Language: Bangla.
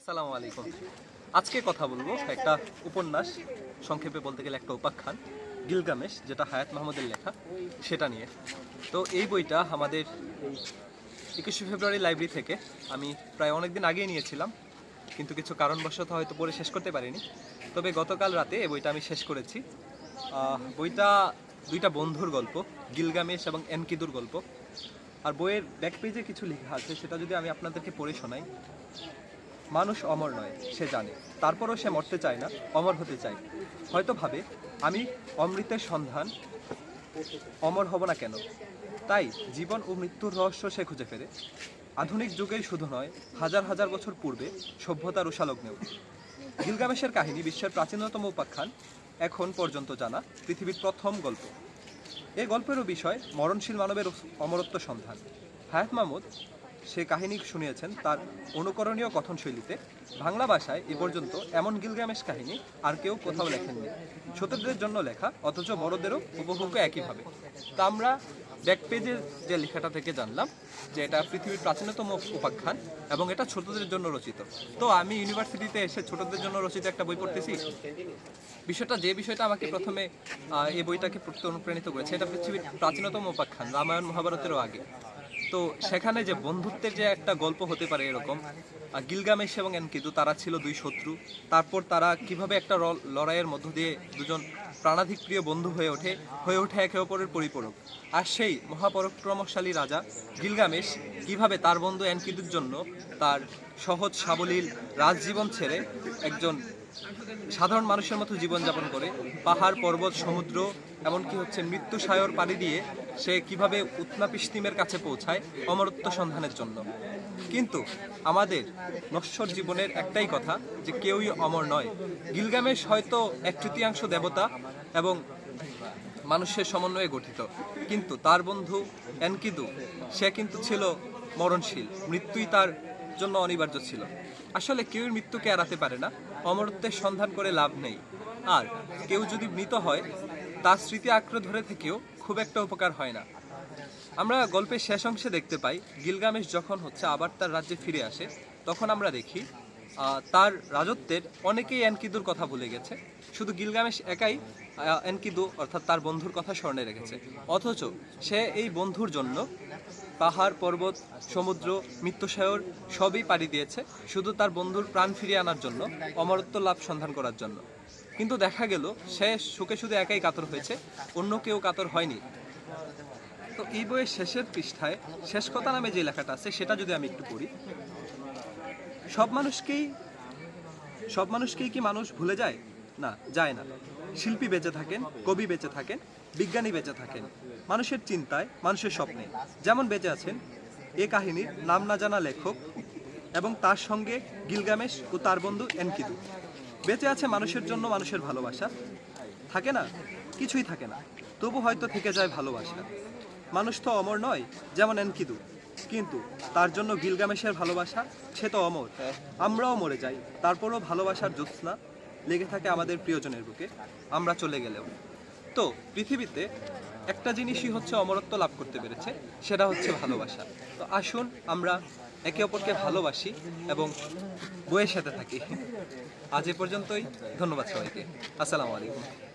আসসালামু আলাইকুম। আজকে কথা বলব একটা উপন্যাস, সংক্ষেপে বলতে গেলে একটা উপাখ্যান, গিলগামেশ, যেটা হায়াত মাহমুদের লেখা, সেটা নিয়ে। তো এই বইটা আমাদের একুশে ফেব্রুয়ারি লাইব্রেরি থেকে আমি প্রায় অনেক দিন আগেই নিয়েছিলাম, কিন্তু কিছু কারণবশত হয়তো পড়ে শেষ করতে পারিনি। তবে গতকাল রাতে এই বইটা আমি শেষ করেছি। বইটা দুইটা বন্ধুর গল্প, গিলগামেশ এবং এনকিদুর গল্প। আর বইয়ের ব্যাক পেজে কিছু লেখা আছে, সেটা যদি আমি আপনাদেরকে পড়ে শোনাই। মানুষ অমর নয়, সে জানে। তারপরও সে মরতে চায় না, অমর হতে চায়। হয়তো ভাবে, আমি অমৃতের সন্ধান, অমর হব না কেন? তাই জীবন ও মৃত্যুর রহস্য সে খুঁজে ফেরে। আধুনিক যুগেই শুধু নয়, হাজার হাজার বছর পূর্বে সভ্যতার উষালগ্নেও গিলগামেশের কাহিনী বিশ্বের প্রাচীনতম উপাখ্যান, এখন পর্যন্ত জানা পৃথিবীর প্রথম গল্প। এই গল্পেরও বিষয় মরণশীল মানবের অমরত্ব সন্ধান। হায়াত মাহমুদ সে কাহিনী শুনিয়েছেন তার অনুকরণীয় কথনশৈলীতে। বাংলা ভাষায় এ পর্যন্ত এমন গিলগামেশ কাহিনী আর কেউ কোথাও লেখেননি। ছোটদের জন্য লেখা, অথচ বড়দেরও উপভোগ্য একইভাবে। তা আমরা ব্যাক পেজের যে লেখাটা থেকে জানলাম, যে এটা পৃথিবীর প্রাচীনতম উপাখ্যান এবং এটা ছোটদের জন্য রচিত। তো আমি ইউনিভার্সিটিতে এসে ছোটদের জন্য রচিত একটা বই পড়তেছি। বিষয়টা, যে বিষয়টা আমাকে প্রথমে এই বইটাকে পড়তে অনুপ্রাণিত করেছে, এটা পৃথিবীর প্রাচীনতম উপাখ্যান, রামায়ণ মহাভারতেরও আগে। তো সেখানে যে বন্ধুত্বের যে একটা গল্প হতে পারে এরকম গিলগামেশ এবং এনকিদু তারা ছিল দুই শত্রু। তারপর তারা কীভাবে একটা লড়াইয়ের মধ্য দিয়ে দুজন প্রাণাধিক প্রিয় বন্ধু হয়ে ওঠে হয়ে ওঠে একে অপরের পরিপূরক। আর সেই মহাপরাক্রমশালী রাজা গিলগামেশ কীভাবে তার বন্ধু এনকিদুর জন্য তার সহজ, সাবলীল রাজজীবন ছেড়ে একজন সাধারণ মানুষের মতো জীবনযাপন করে, পাহাড়, পর্বত, সমুদ্র, এমনকি হচ্ছে মৃত্যু সায়র পাড়ি দিয়ে সে কীভাবে উৎনাপিস্তিমের কাছে পৌঁছায় অমরত্ব সন্ধানের জন্য। কিন্তু আমাদের নশ্বর জীবনের একটাই কথা যে কেউই অমর নয়। গিলগামেশ হয়তো এক তৃতীয়াংশ দেবতা এবং মানুষের সমন্বয়ে গঠিত। কিন্তু তার বন্ধু এনকিদু সে কিন্তু ছিল মরণশীল, মৃত্যুই তার জন্য অনিবার্য ছিল। আসলে কেউ মৃত্যুকে এড়াতে পারে না, অমরত্বের সন্ধান করে লাভ নেই। আর কেউ যদি মৃত হয়, তার স্মৃতি আঁকড়ে ধরে থেকেও খুব একটা উপকার হয় না। আমরা গল্পের শেষ অংশে দেখতে পাই, গিলগামেশ যখন হচ্ছে আবার তার রাজ্যে ফিরে আসে, তখন আমরা দেখি তার রাজত্বের অনেকেই এনকিদুর কথা ভুলে গেছে। শুধু গিলগামেশ একাই এনকিদু অর্থাৎ তার বন্ধুর কথা স্মরণে রেখেছে। অথচ সে এই বন্ধুর জন্য পাহাড়, পর্বত, সমুদ্র মৃত্যুসায়র সবই পাড়ি দিয়েছে, শুধু তার বন্ধুর প্রাণ ফিরিয়ে আনার জন্য, অমরত্ব লাভ সন্ধান করার জন্য। কিন্তু দেখা গেল, সে সুখে শুধু একাই কাতর হয়েছে, অন্য কেউ কাতর হয়নি। তো এই বইয়ের শেষের পৃষ্ঠায় শেষ কথা নামে যে লেখাটা আছে, সেটা যদি আমি একটু পড়ি। সব মানুষকেই সব মানুষকেই কি মানুষ ভুলে যায়? না যায় না। শিল্পী বেঁচে থাকেন, কবি বেঁচে থাকেন, বিজ্ঞানী বেঁচে থাকেন। মানুষের চিন্তায়, মানুষের স্বপ্নে। যেমন বেঁচে আছেন এ কাহিনীর নাম না জানা লেখক এবং তার সঙ্গে গিলগামেশ ও তার বন্ধু এনকিদু। বেঁচে আছে মানুষের জন্য মানুষের ভালোবাসা। থাকে না? কিছুই থাকে না। তবু হয়তো থেকে যায় ভালোবাসা। মানুষ তো অমর নয়, যেমন এনকিদু। কিন্তু তার জন্য গিলগামেশের ভালোবাসা, সে তো অমর। আমরাও মরে যাই। তারপরও ভালোবাসার জ্যোৎস্না লেগে থাকে আমাদের প্রিয়জনের বুকে। আমরা চলে গেলেও। তো, পৃথিবীতে একটা জিনিসই হচ্ছে অমরত্ব লাভ করতে পেরেছে, সেটা হচ্ছে ভালোবাসা। তো আসুন আমরা একে অপরকে ভালোবাসি এবং বইয়ের সাথে থাকি। আজ এ পর্যন্তই। ধন্যবাদ সবাইকে। আসসালামু আলাইকুম।